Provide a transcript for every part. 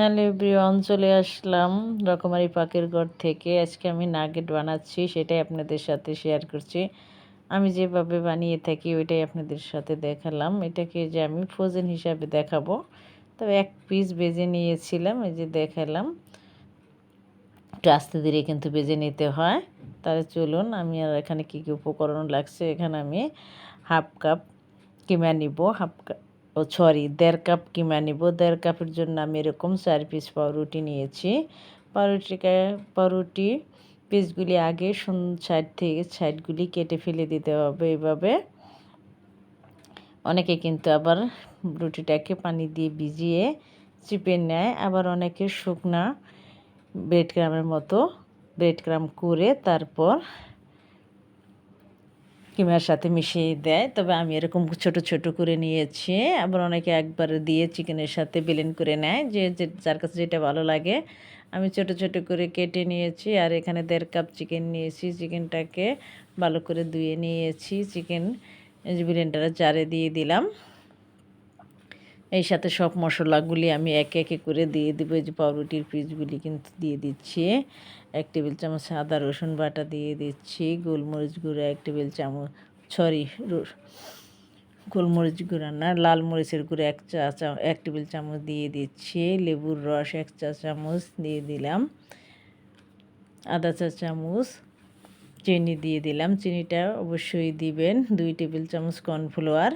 Hello everyone, চলে আসলাম রকমারি পাকের ঘর থেকে। আজকে আমি নাগেট বানাচ্ছি, সেটাই আপনাদের সাথে শেয়ার করছি। আমি যেভাবে বানিয়ে থাকি, ওইটাই আপনাদের সাথে দেখালাম। এটাকে যে আমি ফ্রোজেন হিসাবে দেখাবো, তবে এক পিস বেজে নিয়েছিলাম, এই যে দেখালাম। একটু আস্তে ধীরে কিন্তু বেজে নিতে হয়। তাহলে চলুন, আমি আর এখানে কী কী উপকরণ লাগছে, এখানে আমি হাফ কাপ কিমা নিব হাফ কাপ ও সরি, দেড় কাপ কিমা নিব? দেড় কাপের জন্য আমি এরকম চার পিস পাউরুটি নিয়েছি। পাউরুটিকে, পাউরুটি পিসগুলি আগে সাইড থেকে সাইডগুলি কেটে ফেলে দিতে হবে এভাবে। অনেকে কিন্তু আবার রুটিটাকে পানি দিয়ে ভিজিয়ে চিপে নেয়। আবার অনেকে শুকনা ব্রেড ক্রামের মতো ব্রেড ক্রাম করে তারপর কিমার সাথে মিশিয়ে দেয়। তবে আমি এরকম ছোট ছোট করে নিয়েছি। আবার অনেকে একবার দিয়ে চিকেনের সাথে বেলেন করে নেয়। যে যার কাছে যেটা ভালো লাগে। আমি ছোট ছোট করে কেটে নিয়েছি। আর এখানে দেড় কাপ চিকেন নিয়েছি। চিকেনটাকে ভালো করে ধুয়ে নিয়েছি। চিকেন বিলেনটা চারে দিয়ে দিলাম। এই সাথে সব মশলাগুলি আমি একে একে করে দিয়ে দেবো। এই যে পাউরুটির পিসগুলি কিন্তু দিয়ে দিচ্ছি। এক টেবিল চামচ আদা, রসুন বাটা দিয়ে দিচ্ছি। গোলমরিচ গুঁড়া, এক টেবিল চামচ, সরি গোলমরিচ গুঁড়া না, লাল মরিচের গুঁড়ো এক চা চামচ এক টেবিল চামচ দিয়ে দিচ্ছি। লেবুর রস এক চা চামচ দিয়ে দিলাম। আদা চা চামচ চিনি দিয়ে দিলাম। চিনিটা অবশ্যই দিবেন। দুই টেবিল চামচ কর্নফ্লাওয়ার।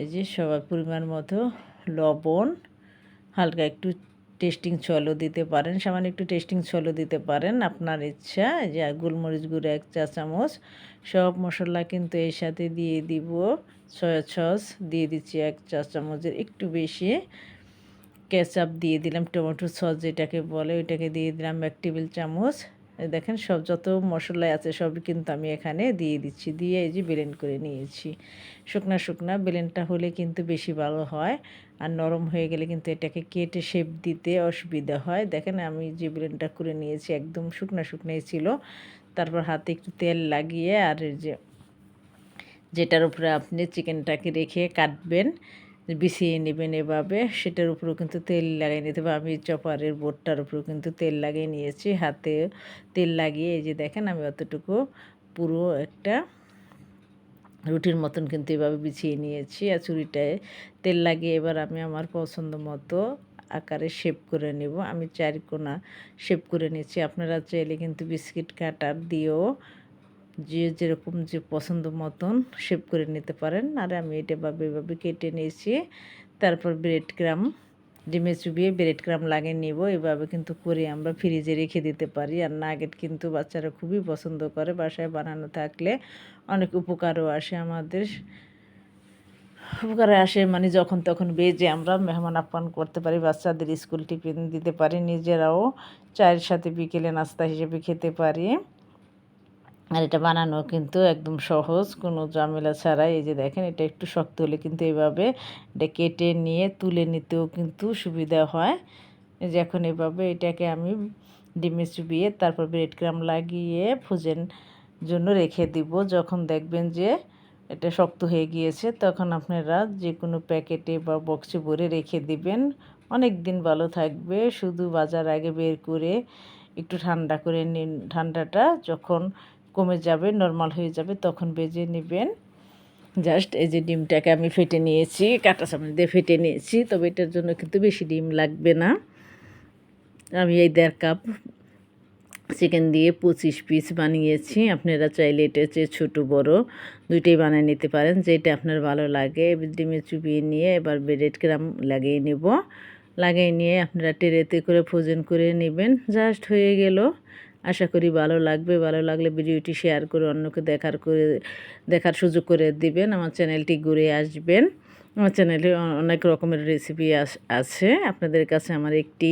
এই যে সবার পরিমাণ মতো লবণ, হালকা একটু টেস্টিং ছলও দিতে পারেন, সামান্য একটু টেস্টিং ছলও দিতে পারেন, আপনার ইচ্ছা। যে গোলমরিচ গুঁড়ো, এক চা চামচ, সব মশলা কিন্তু এর সাথে দিয়ে দিব। সয়া সস দিয়ে দিচ্ছি এক চা চামচের একটু বেশি। কেচাপ দিয়ে দিলাম, টমেটো সস যেটাকে বলে, ওইটাকে দিয়ে দিলাম এক টেবিল চামচ। দেখেন সব যত মশলা আছে সবই কিন্তু আমি এখানে দিয়ে দিচ্ছি, দিয়ে এই যে বেলেন করে নিয়েছি। শুকনা শুকনা বেলেনটা হলে কিন্তু বেশি ভালো হয় আর নরম হয়ে গেলে কিন্তু এটাকে কেটে শেপ দিতে অসুবিধা হয়। দেখেন আমি যে বেলেনটা করে নিয়েছি একদম শুকনা শুকনাই ছিল। তারপর হাতে একটু তেল লাগিয়ে আর যে যেটার উপরে আপনি চিকেনটাকে রেখে কাটবেন বিছিয়ে নেবেন এভাবে। সেটার উপরেও কিন্তু তেল লাগিয়ে নিতে হবে। আমি চপারের বোর্ডটার উপরেও কিন্তু তেল লাগিয়ে নিয়েছি। হাতে তেল লাগিয়ে এই যে দেখেন, আমি অতটুকু পুরো একটা রুটির মতন কিন্তু এভাবে বিছিয়ে নিয়েছি। আর চুরিটায় তেল লাগিয়ে এবার আমি আমার পছন্দ মতো আকারে শেপ করে নেব। আমি চারকোনা শেপ করে নিয়েছি। আপনারা চাইলে কিন্তু বিস্কিট কাটার দিয়েও যে যেরকম যে পছন্দ মতন শেপ করে নিতে পারেন। আর আমি এটা ভাবে এভাবে কেটে নিয়েছি। তারপর ব্রেড ক্রাম ডিমে চুবিয়ে ব্রেড ক্রাম লাগিয়ে নিব। এভাবে কিন্তু করে আমরা ফ্রিজে রেখে দিতে পারি। আর নাগেট কিন্তু বাচ্চারা খুবই পছন্দ করে বাসায় বানানো থাকলে। অনেক উপকারও আসে আমাদের। উপকারে আসে মানে যখন তখন বেজে আমরা মেহমান আপ্যায়ন করতে পারি, বাচ্চাদের স্কুল টিফিন দিতে পারি, নিজেরাও চায়ের সাথে বিকেলে নাস্তা হিসেবে খেতে পারি। আর এটা বানানো কিন্তু একদম সহজ, কোনো ঝামেলা ছাড়াই। এই যে দেখেন, এটা একটু শক্ত হলে কিন্তু এইভাবে এটা কেটে নিয়ে, তুলে নিতেও কিন্তু সুবিধা হয়। যে এখন এভাবে এটাকে আমি ডিমে চুবিয়ে, তারপর ব্রেড ক্রাম লাগিয়ে ফুজেন জন্য রেখে দিব। যখন দেখবেন যে এটা শক্ত হয়ে গিয়েছে, তখন আপনারা যে কোনো প্যাকেটে বা বক্সে ভরে রেখে দিবেন। অনেক দিন ভালো থাকবে, শুধু বাজার আগে বের করে একটু ঠান্ডা করে নিন। ঠান্ডাটা যখন কমে যাবে নর্মাল হয়ে যাবে, তখন বেজে নেবেন। জাস্ট এই যে ডিমটাকে আমি ফেটে নিয়েছি, কাঁটা চামচ দিয়ে ফেটে নিয়েছি, তবে এটার জন্য কিন্তু বেশি ডিম লাগবে না। আমি এই দেড় কাপ চিকেন দিয়ে পঁচিশ পিস বানিয়েছি। আপনারা চাইলে এটা হচ্ছে ছোটো, বড়ো দুইটাই বানিয়ে নিতে পারেন, যেটা আপনার ভালো লাগে। ডিমে চুপিয়ে নিয়ে এবার ব্রেড ক্রাম লাগিয়ে নেব। লাগিয়ে নিয়ে আপনারা টেরেতে করে ফ্রোজেন করে নেবেন। জাস্ট হয়ে গেল। আশা করি ভালো লাগবে। ভালো লাগলে ভিডিওটি শেয়ার করে অন্যকে দেখার করে, দেখার সুযোগ করে দিবেন। আমার চ্যানেলটি ঘুরে আসবেন। আমার চ্যানেলে অনেক রকমের রেসিপি আছে। আপনাদের কাছে আমার একটি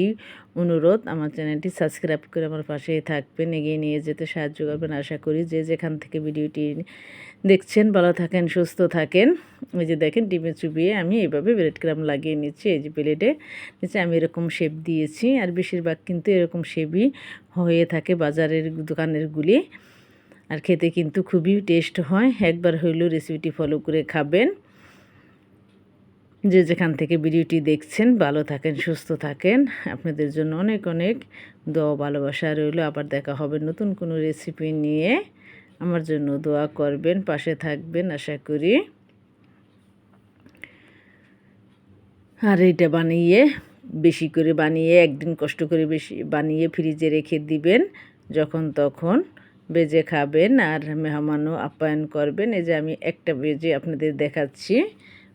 অনুরোধ, আমার চ্যানেলটি সাবস্ক্রাইব করে আমার পাশেই থাকবেন, এগিয়ে নিয়ে যেতে সাহায্য করবেন। আশা করি যে যেখান থেকে ভিডিওটি দেখছেন, ভালো থাকেন, সুস্থ থাকেন। ওই যে দেখেন, ডিমে চুবিয়ে আমি এইভাবে ব্রেড ক্রাম লাগিয়ে নিচ্ছি। এই যে প্লেটে নিচে আমি এরকম শেপ দিয়েছি আর বেশিরভাগ কিন্তু এরকম শেপই হয়ে থাকে বাজারের দোকানেরগুলি আর খেতে কিন্তু খুবই টেস্ট হয়। একবার হইলেও রেসিপিটি ফলো করে খাবেন। যে যেখান থেকে ভিডিওটি দেখছেন, ভালো থাকেন, সুস্থ থাকেন। আপনাদের জন্য অনেক অনেক দোয়া ভালোবাসা রইল। আবার দেখা হবে নতুন কোনো রেসিপি নিয়ে। আমার জন্য দোয়া করবেন, পাশে থাকবেন, আশা করি। আর এইটা বানিয়ে, বেশি করে বানিয়ে, একদিন কষ্ট করে বেশি বানিয়ে ফ্রিজে রেখে দিবেন। যখন তখন বেজে খাবেন আর মেহমানও আপ্যায়ন করবেন। এই যে আমি একটা বেজে আপনাদের দেখাচ্ছি।